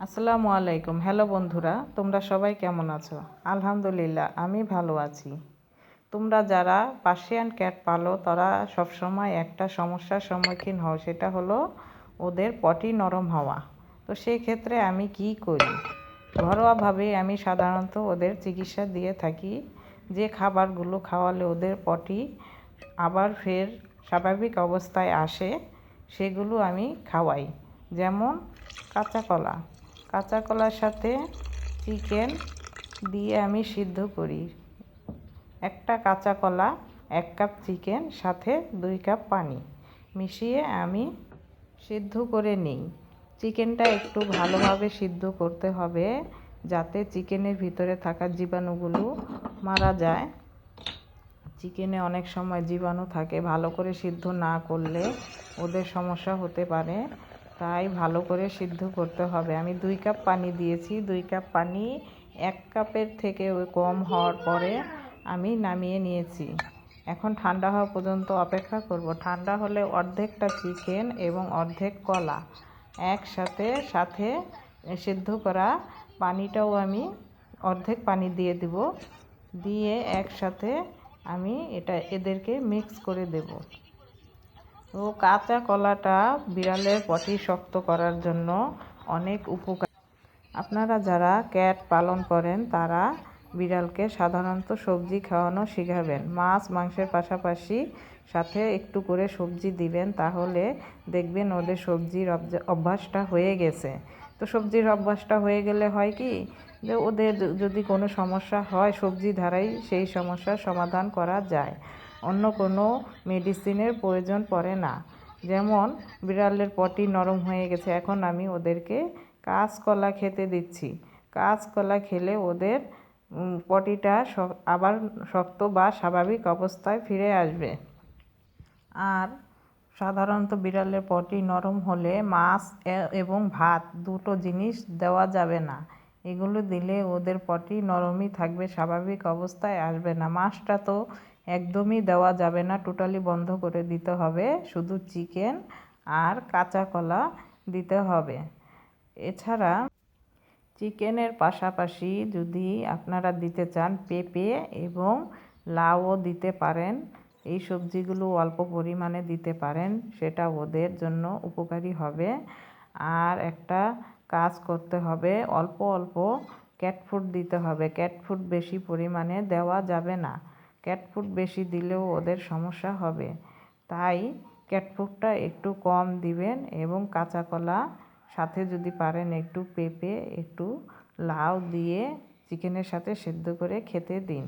আসসালামু আলাইকুম। হ্যালো বন্ধুরা, তোমরা সবাই কেমন আছো? আলহামদুলিল্লাহ, আমি ভালো আছি। তোমরা যারা পার্সিয়ান ক্যাট পালো, তারা সবসময় একটা সমস্যার সম্মুখীন হও, সেটা হলো ওদের পটি নরম হওয়া। তো সেই ক্ষেত্রে আমি কি করি? ঘরোয়াভাবে আমি সাধারণত ওদের চিকিৎসা দিয়ে থাকি। যে খাবারগুলো খাওয়ালে ওদের পটি আবার ফের স্বাভাবিক অবস্থায় আসে, সেগুলো আমি খাওয়াই। যেমন কাঁচা কলা। কাঁচা কলার সাথে চিকেন দিয়ে আমি সিদ্ধ করি। একটা কাঁচা কলা এক কাপ চিকেন, সাথে দুই কাপ পানি মিশিয়ে আমি সিদ্ধ করে নিই। চিকেনটা একটু ভালোভাবে সিদ্ধ করতে হবে যাতে চিকেনের ভিতরে থাকা জীবাণুগুলো মারা যায়। চিকেনে অনেক সময় জীবাণু থাকে, ভালো করে সিদ্ধ না করলে ওদের সমস্যা হতে পারে। তাই ভালো করে সিদ্ধ করতে হবে। আমি দুই কাপ পানি দিয়েছি। দুই কাপ পানি এক কাপের থেকে কম হওয়ার পরে আমি নামিয়ে নিয়েছি। এখন ঠান্ডা হওয়া পর্যন্ত অপেক্ষা করব। ঠান্ডা হলে অর্ধেকটা চিকেন এবং অর্ধেক কলা একসাথে সাথে সিদ্ধ করা পানিটাও আমি অর্ধেক পানি দিয়ে দিব। দিয়ে একসাথে আমি এটা এদেরকে মিক্স করে দেব। তো কাঁচা কলাটা বিড়ালের পটি শক্ত করার জন্য অনেক উপকার। আপনারা যারা ক্যাট পালন করেন, তারা বিড়ালকে সাধারণত সবজি খাওয়ানো শিখাবেন। মাছ, মাংসের পাশাপাশি সাথে একটু করে সবজি দিবেন, তাহলে দেখবেন ওদের সবজির অভ্যাসটা হয়ে গেছে। তো সবজির অভ্যাসটা হয়ে গেলে হয় কি, যে ওদের যদি কোনো সমস্যা হয় সবজি ধারাই, সেই সমস্যার সমাধান করা যায়। অন্য কোনো মেডিসিনের প্রয়োজন পড়ে না। যেমন, বিড়ালের পটি নরম হয়ে গেছে, এখন আমি ওদেরকে কাঁচকলা খেতে দিচ্ছি। কাঁচকলা খেলে ওদের পটিটা আবার শক্ত বা স্বাভাবিক অবস্থায় ফিরে আসবে। আর, সাধারণত বিড়ালের পটি নরম হলে মাছ এবং ভাত দুটো জিনিস দেওয়া যাবে না। এগুলো দিলে ওদের পটি নরমই থাকবে, স্বাভাবিক অবস্থায় আসবে না। মাছটা তো একদমই দেওয়া যাবে না। টোটালি বন্ধ করে দিতে হবে। শুধু চিকেন আর কাঁচা কলা দিতে হবে। এছাড়া চিকেনের পাশাপাশি যদি আপনারা দিতে চান পেঁপে এবং লাউও দিতে পারেন। এই সবজিগুলো অল্প পরিমাণে দিতে পারেন, সেটা ওদের জন্য উপকারী হবে। আর একটা কাজ করতে হবে, অল্প অল্প ক্যাট ফুড দিতে হবে। ক্যাট ফুড বেশি পরিমাণে দেওয়া যাবে না। ক্যাট ফুড বেশি দিলেও ওদের সমস্যা হবে। তাই ক্যাটফুডটা একটু কম দিবেন এবং কাঁচা কলা সাথে যদি পারেন একটু পেঁপে, একটু লাউ দিয়ে চিকেনের সাথে সেদ্ধ করে খেতে দিন।